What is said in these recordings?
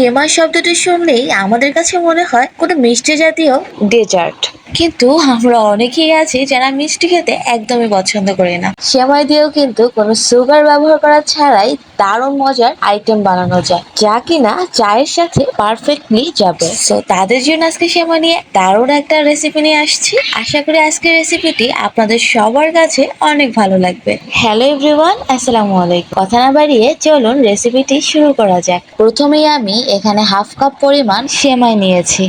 সেমাই শব্দটি শুনলেই আমাদের কাছে মনে হয় কোনো মিষ্টি জাতীয় ডেজার্ট কিন্তু আমরা অনেকেই আছি যারা মিষ্টি খেতে একদমই পছন্দ করি না। সেমাই দিয়েও কিন্তু কোনো সুগার ব্যবহার করা ছাড়াই দারুণ মজার আইটেম বানানো যায়, যা কিনা চায়ের সাথে পারফেক্টলি যাবে। সো তাদের জন্য আজকে সেমাই নিয়ে দারুণ একটা রেসিপি নিয়ে আসছি। আশা করি আজকের রেসিপিটি আপনাদের সবার কাছে অনেক ভালো লাগবে। হ্যালো এভরিওয়ান আসসালামু আলাইকুম। কথা না বাড়িয়ে চলুন রেসিপিটি শুরু করা যাক। প্রথমেই আমি এখানে হাফ কাপ পরিমাণ সেমাই নিয়েছি।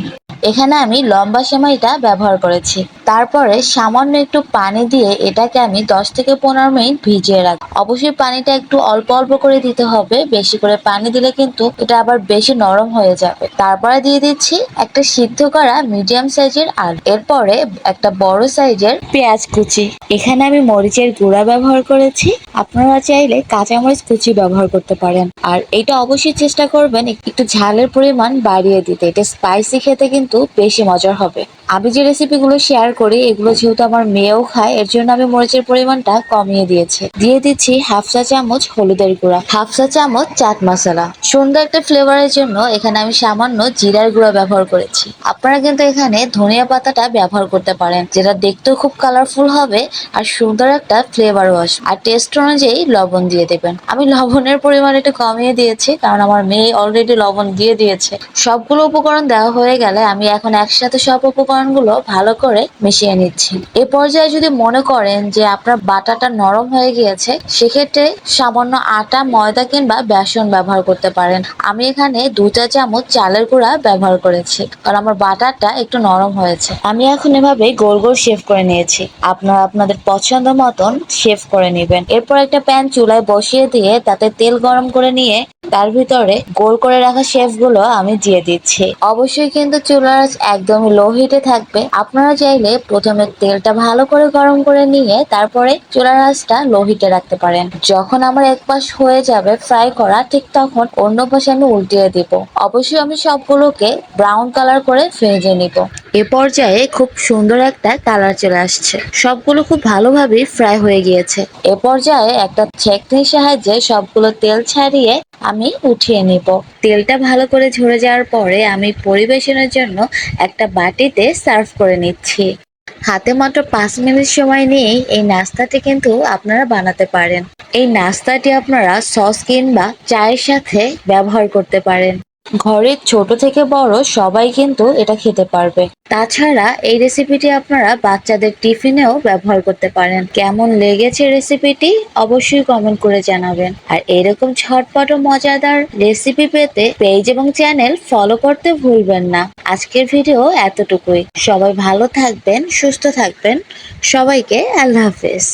এখানে আমি লম্বা সেমাইটা ব্যবহার করেছি। তারপরে সামান্য একটু পানি দিয়ে এটাকে আমি দশ থেকে পনেরো মিনিট ভিজিয়ে রাখব। অবশ্যই পানিটা একটু অল্প অল্প করে দিতে হবে, বেশি করে পানি দিলে কিন্তু এটা আবার বেশি নরম হয়ে যাবে। তারপরে দিয়ে দিচ্ছি একটা সিদ্ধ করা মিডিয়াম সাইজের আলু। এরপরে একটা বড় সাইজের পেঁয়াজ কুচি। এখানে আমি মরিচের গুঁড়া ব্যবহার করেছি। আপনারা চাইলে কাঁচামরিচ কুচি ব্যবহার করতে পারেন। আর এটা অবশ্যই চেষ্টা করবেন একটু ঝালের পরিমাণ বাড়িয়ে দিতে। এটা স্পাইসি খেতে কিন্তু বেশি মজার হবে। আমি যে রেসিপিগুলো শেয়ার করি, এগুলো যেহেতু আমার মেয়েও খায়, এর জন্য আমি মরিচের পরিমাণটা কমিয়ে দিয়েছি। দিয়ে দিচ্ছি হাফ চা চামচ হলুদের গুঁড়া, হাফ চা চামচ চাট মশলা। সুন্দর একটা ফ্লেভারের জন্য এখানে আমি সামান্য জিরার গুঁড়া ব্যবহার করেছি। আপনারা কিন্তু এখানে ধনিয়া পাতাটা ব্যবহার করতে পারেন, যেটা দেখতেও খুব কালারফুল হবে আর সুন্দর একটা ফ্লেভারও আসবে। আর টেস্ট অনুযায়ী লবণ দিয়ে দেবেন। আমি লবণের পরিমাণ একটু কমিয়ে দিয়েছি, কারণ আমার মেয়ে অলরেডি লবণ দিয়ে দিয়েছে। সবগুলো উপকরণ দেওয়া হয়ে গেলে আমি এখন একসাথে সব উপকরণগুলো ভালো করে মিশিয়ে নিচ্ছি। এ পর্যায়ে যদি মনে করেন যে আপনার বাটাটা নরম হয়ে গিয়েছে, সেক্ষেত্রে সামান্য আটা, ময়দা কিংবা বেসন ব্যবহার করতে পারেন। আমি এখানে দু চা চামচ চালের গুঁড়া ব্যবহার করেছি, কারণ আমার বাটারটা একটু নরম হয়েছে। আমি এখন এভাবে গোল গোল শেভ করে নিয়েছি। আপনারা আপনাদের পছন্দ মতন শেভ করে নেবেন। এরপর একটা প্যান চুলায় বসিয়ে দিয়ে তাতে তেল গরম করে নিয়ে তার ভিতরে গোল করে রাখা শেফগুলো আমি দিয়ে দিচ্ছি। অবশ্যই কিন্তু চুলার আঁচ একদমই লো হিটে থাকবে। আপনারা চাইলে প্রথমে তেলটা ভালো করে গরম করে নিয়ে তারপরে চুলার আঁচটা লো হিটে রাখতে পারেন। যখন আমার এক পাশ হয়ে যাবে ফ্রাই করা, ঠিক তখন অন্য পাশে আমি উল্টিয়ে দিব। অবশ্যই আমি সবগুলোকে ব্রাউন কালার করে ভেজে নিব। এ পর্যায়ে খুব সুন্দর একটা কালার চলে আসছে। সবগুলো খুব ভালোভাবে ফ্রাই হয়ে গিয়েছে। এ পর্যায়ে একটা ছেকনির সাহায্যে সবগুলো তেল ছাড়িয়ে আমি উঠিয়ে নিব। তেলটা ভালো করে ঝরে যাওয়ার পরে আমি পরিবেশনের জন্য একটা বাটিতে সার্ভ করে নিচ্ছি। হাতে মাত্র পাঁচ মিনিট সময় নিয়েই এই নাস্তাটি কিন্তু আপনারা বানাতে পারেন। এই নাস্তাটি আপনারা সস কিংবা চায়ের সাথে ব্যবহার করতে পারেন। ঘরের ছোট থেকে বড় সবাই কিন্তু এটা খেতে পারবে। তাছাড়া এই রেসিপিটি আপনারা বাচ্চাদের টিফিনেও ব্যবহার করতে পারেন। কেমন লেগেছে রেসিপিটি অবশ্যই কমেন্ট করে জানাবেন। আর এরকম ছটপট ও মজাদার রেসিপি পেতে পেজ এবং চ্যানেল ফলো করতে ভুলবেন না। আজকের ভিডিও এতটুকুই। সবাই ভালো থাকবেন, সুস্থ থাকবেন। সবাইকে আল্লাহ হাফেজ।